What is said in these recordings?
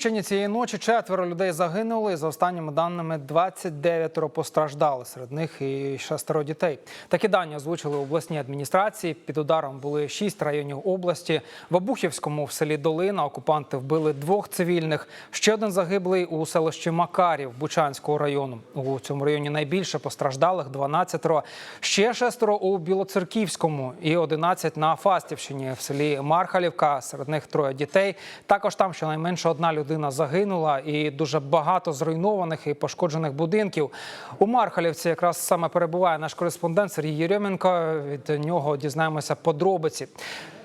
Чернігівщині цієї ночі четверо людей загинули. За останніми даними 29 постраждали. Серед них і шестеро дітей. Такі дані озвучили в обласній адміністрації. Під ударом були шість районів області. В Обухівському в селі Долина окупанти вбили двох цивільних. Ще один загиблий у селищі Макарів Бучанського району. У цьому районі найбільше постраждалих 12 Ще шестеро у Білоцерківському і 11 на Фастівщині в селі Мархалівка. Серед них троє дітей. Також там щонайменше одна людина загинула і дуже багато зруйнованих і пошкоджених будинків. У Мархалівці якраз саме перебуває наш кореспондент Сергій Єрьоменко. Від нього дізнаємося подробиці.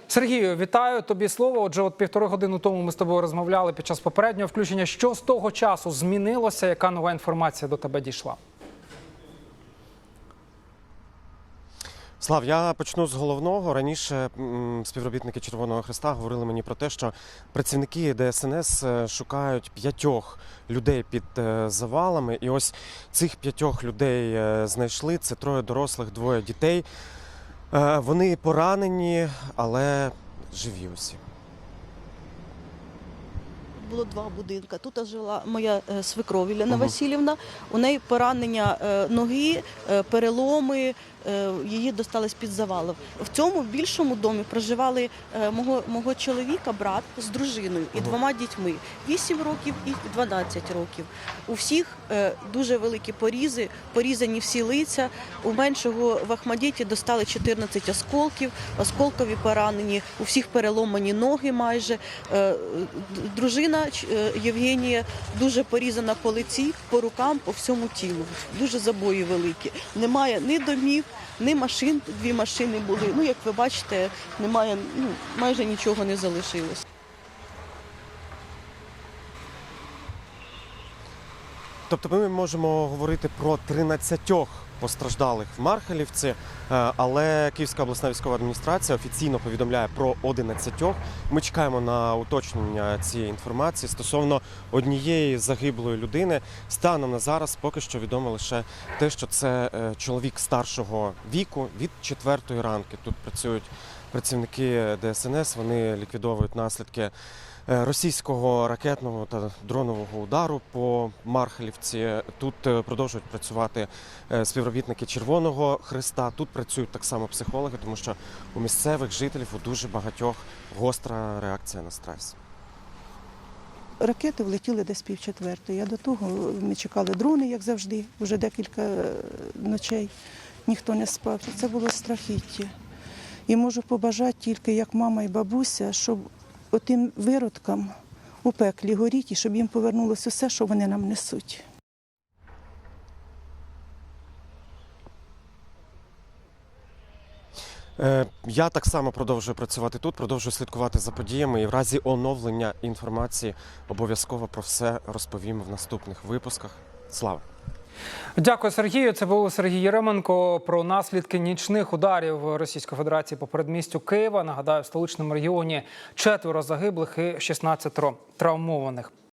Сергію, вітаю тобі слово. Отже, от півтори години тому ми з тобою розмовляли під час попереднього включення. Що з того часу змінилося? Яка нова інформація до тебе дійшла? Слав, я почну з головного. Раніше співробітники Червоного Христа говорили мені про те, що працівники ДСНС е, шукають п'ятьох людей під е, завалами. І ось цих п'ятьох людей е, знайшли. Це троє дорослих, двоє дітей. Вони поранені, але живі усі. Було два будинки. Тут жила моя свекров Ілляна Васильівна. У неї поранення ноги, переломи. Е, Її достали з-під завалів. В цьому більшому домі проживали е, мого, мого чоловіка, брат з дружиною і двома дітьми 8 років і 12 років. У всіх е, дуже великі порізи, порізані всі лиця. У меншого в Ахмадіті достали 14 осколків, осколкові поранені, у всіх переломані ноги майже. Дружина Євгенія дуже порізана по лиці, по рукам, по всьому тілу. Дуже забої великі. Немає ні домів, ні машин. Дві машини були. Ну, як ви бачите, немає, ну, майже нічого не залишилось. Тобто ми можемо говорити про 13 постраждалих в Мархалівці, е, але Київська обласна військова адміністрація офіційно повідомляє про 11. Ми чекаємо на уточнення цієї інформації стосовно однієї загиблої людини. Станом на зараз поки що відомо лише те, що це е, чоловік старшого віку від 4 ранки. Тут працюють працівники ДСНС. Вони ліквідовують наслідки російського ракетного та дронового удару по Мархалівці. Тут е, продовжують працювати е, співробітники Червоного Христа. Тут працюють так само психологи, тому що у місцевих жителів у дуже багатьох гостра реакція на стрес. Ракети влетіли десь пів четвертої. А до того ми чекали дрони, як завжди, вже декілька е, ночей. Ніхто не спав. Це було страхіття. І можу побажати тільки як мама і бабуся, щоб отим виродкам у пеклі горіть і щоб їм повернулося все, що вони нам несуть. Е, Я так само продовжую працювати тут, продовжую слідкувати за подіями і в разі оновлення інформації обов'язково про все розповім в наступних випусках. Слава! Дякую, Сергію. Це був Сергій Єременко про наслідки нічних ударів Російської Федерації по передмістю Києва. Нагадаю, в столичному регіоні четверо загиблих і 16 травмованих.